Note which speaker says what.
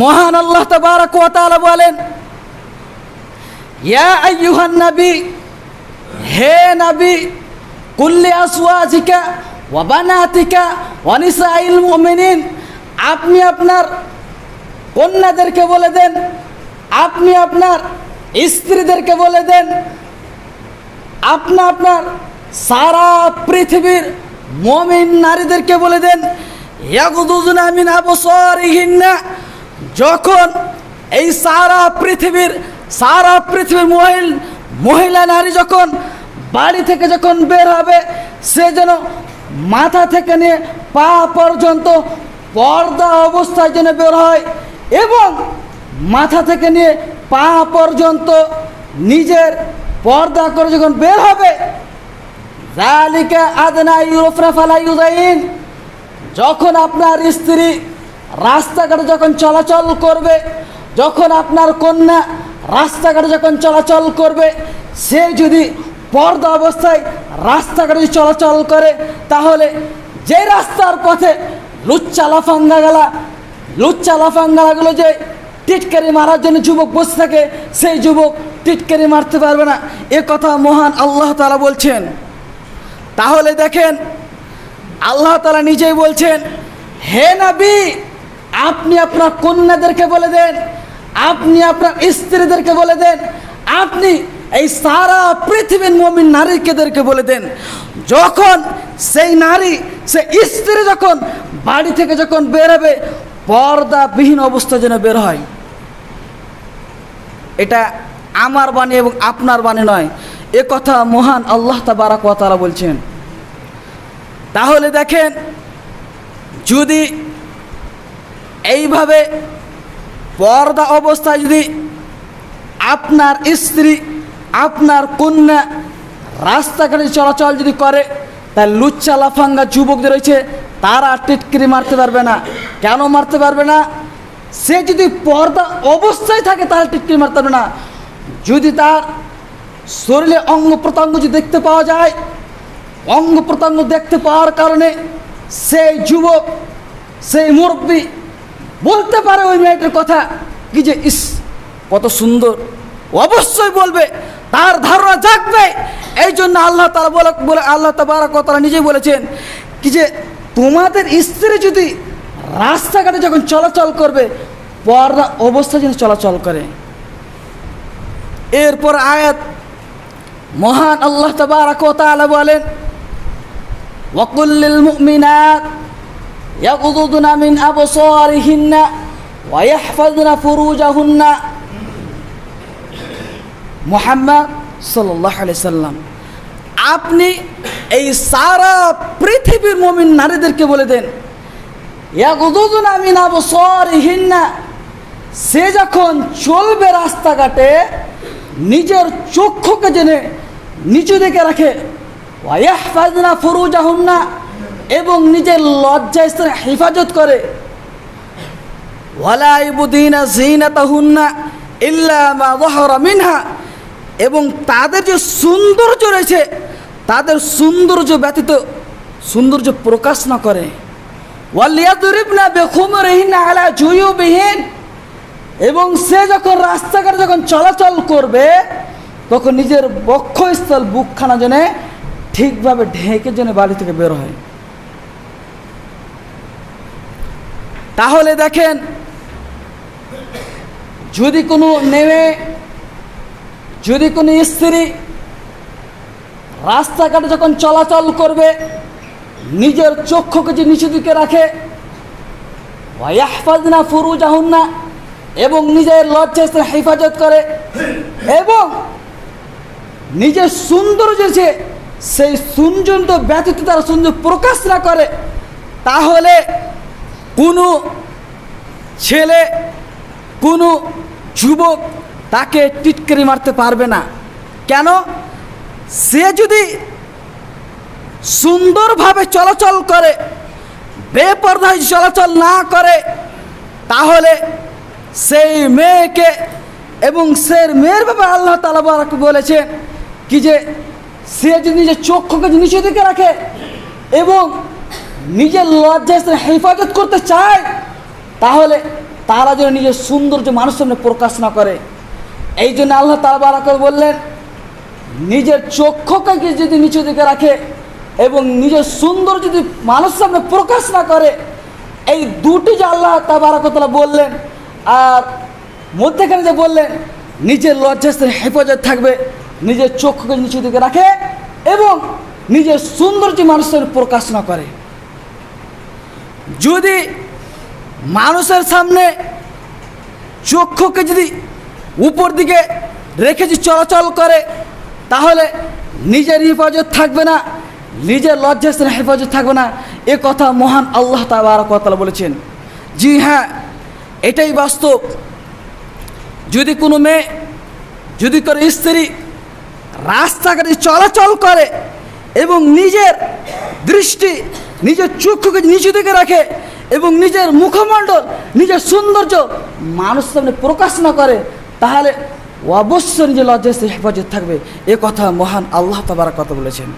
Speaker 1: মহান আল্লাহ তাবারাক বলেন, ইয়া আইয়ুহান নবী, হে নবী, কুল্লি আসওয়াজিকা ওয়া বানাতিকা ওয়া নিসাইল মুমিনিন, আপনি আপনার কন্যাদেরকে বলে দেন, আপনি আপনার স্ত্রীদেরকে বলে দেন, আপনি আপনার সারা পৃথিবীর মমিন নারীদেরকে বলে দেন, ইয়াগুদুজনা মিন আবসারিহিন্না যখন এই সারা পৃথিবীর সারা পৃথিবীর মহিল, মহিলা নারী যখন বাড়ি থেকে যখন বের হবে, সে যেন মাথা থেকে নিয়ে পা পর্যন্ত পর্দা অবস্থায় যেন বের হয় এবং মাথা থেকে নিয়ে পা পর্যন্ত নিজের পর্দা করে যখন বের হবে যখন আপনার স্ত্রী রাস্তাঘাটে যখন চলাচল করবে, যখন আপনার কন্যা রাস্তাঘাটে যখন চলাচল করবে, সে যদি পর্দা অবস্থায় রাস্তাঘাটে চলাচল করে, তাহলে যে রাস্তার পথে লুচ্চা লাফাঙ্গা গেলা, লুচ্চা লাফাঙ্গাগুলো যে টিটকারি মারার জন্য যুবক বসে থাকে, সেই যুবক টিটকারি মারতে পারবে না। এ কথা মহান আল্লাহ তালা বলছেন। তাহলে দেখেন, আল্লাহ তালা নিজেই বলছেন, হে নবী আপনি আপনার কন্যাদেরকে বলে দেন, আপনি আপনার স্ত্রীদেরকে বলে দেন, আপনি এই সারা পৃথিবীর মমিন নারীকেদেরকে বলে দেন। যখন সেই নারী, সে স্ত্রী যখন বাড়ি থেকে যখন বেরোবে পর্দাবিহীন অবস্থা যেন বের হয়। এটা আমার বাণী এবং আপনার বাণী নয়। এ কথা মহান আল্লাহ তাবারাক তাআলা বলছেন। তাহলে দেখেন, যদি এইভাবে পর্দা অবস্থায় যদি আপনার স্ত্রী, আপনার কন্যা রাস্তাঘাটে চলাচল যদি করে, তার লুচ্চা লাফাঙ্গা যুবকদের রয়েছে, তারা টিটকিরি মারতে পারবে না। কেন মারতে পারবে না? সে যদি পর্দা অবস্থায় থাকে, তাহলে টিটকিরি মারতে পারবে না। যদি তার শরীরে অঙ্গ প্রত্যঙ্গ যদি দেখতে পাওয়া যায়, অঙ্গ প্রত্যঙ্গ দেখতে পাওয়ার কারণে সেই যুবক, সেই মুরব্বী বলতে পারে ওই মেয়েটার কথা? কি যে ইস, কত সুন্দর। অবশ্যই বলবে, তার ধারণা জাগবে। এই জন্য আল্লাহ তালা বলে বলে আল্লাহ তাবারক তারা নিজেই বলেছেন কি যে, তোমাদের স্ত্রী যদি রাস্তাঘাটে যখন চলাচল করবে পর্দা অবস্থা যেন চলাচল করে। এরপর আয়াত, মহান আল্লাহ তাওয়ারা কথা আলা বলেন ওকুল্লিল মুমিনাত يغضضن من أبصارهن ويحفظن فروجهن মোহাম্মদ সাল্লাহ সাল্লাম আপনি এই সারা পৃথিবীর মমিন নারীদেরকে বলে দেন ইয়াগুদুদুন আমিন আবসারিহিন্না সে যখন চলবে রাস্তাঘাটে নিজের চক্ষুকে জেনে নিচু দিকে রাখে ওয়াইফাজনা ফুরুজাহুন্না এবং নিজের লজ্জা স্থানে হেফাজত করে। মিনহা। এবং তাদের যে সৌন্দর্য রয়েছে, তাদের সৌন্দর্য ব্যতীত সৌন্দর্য প্রকাশ না করে। এবং সে যখন রাস্তাঘাটে যখন চলাচল করবে, তখন নিজের বক্ষস্থল বুকখানা জন্য ঠিকভাবে ঢেকে জন্য বাড়ি থেকে বের হয়। তাহলে দেখেন, যদি কোনো নেমে, যদি কোনো স্ত্রী রাস্তাঘাটে যখন চলাচল করবে, নিজের চক্ষুকে যে নিচু দিকে রাখে ওয়াহফাজনা ফুরুজাহুন্না, এবং নিজের লজ্জা স্থানে হেফাজত করে, এবং নিজের সৌন্দর্য যে সেই সৌন্দর্য ব্যতীত তারা সৌন্দর্য প্রকাশ না করে, তাহলে কোনো ছেলে, কোনো যুবক তাকে টিটকারি মারতে পারবে না। কেন? সে যদি সুন্দরভাবে চলাচল করে বেপরদায় চলাচল না করে, তাহলে সেই মেয়েকে এবং সে মেয়ের ব্যাপারে আল্লাহ তালা বলেছেন কি যে, সে যদি নিজের চক্ষুকে নিচে দিকে রাখে এবং নিজের লজ্জা হেফাজত করতে চায়, তাহলে তারা যেন নিজের সৌন্দর্য মানুষের সামনে প্রকাশ না করে। এই জন্য আল্লাহ তালা করে বললেন, নিজের চক্ষুকে যদি নিচু দিকে রাখে এবং নিজের সুন্দর যদি মানুষ সামনে প্রকাশ না করে, এই দুটি যে আল্লাহ তাবারাকতলা বললেন, আর মধ্যেখানে যে বললেন, নিজের লজ্জাস্থানে হেফাজত থাকবে, নিজের চক্ষুকে নিচু দিকে রাখে এবং নিজের সৌন্দর্য মানুষের প্রকাশ না করে। যদি মানুষের সামনে চক্ষুকে যদি উপর দিকে রেখে যদি চলাচল করে, তাহলে নিজের হেফাজত থাকবে না, নিজের লজ্জাস্থানে হেফাজত থাকবে না। এ কথা মহান আল্লাহ তাবারকতালা বলেছেন। জি হ্যাঁ এটাই বাস্তব। যদি কোনো মেয়ে, যদি করে স্ত্রী রাস্তাঘাটে চলাচল করে এবং নিজের দৃষ্টি নিজের চক্ষুকে নিচু দিকে রাখে এবং নিজের মুখমণ্ডল, নিজের সৌন্দর্য মানুষ সামনে প্রকাশ না করে, তাহলে অবশ্যই নিজের লজ্জায় সে হেফাজত থাকবে। এ কথা মহান আল্লাহ তাবার কথা বলেছেন।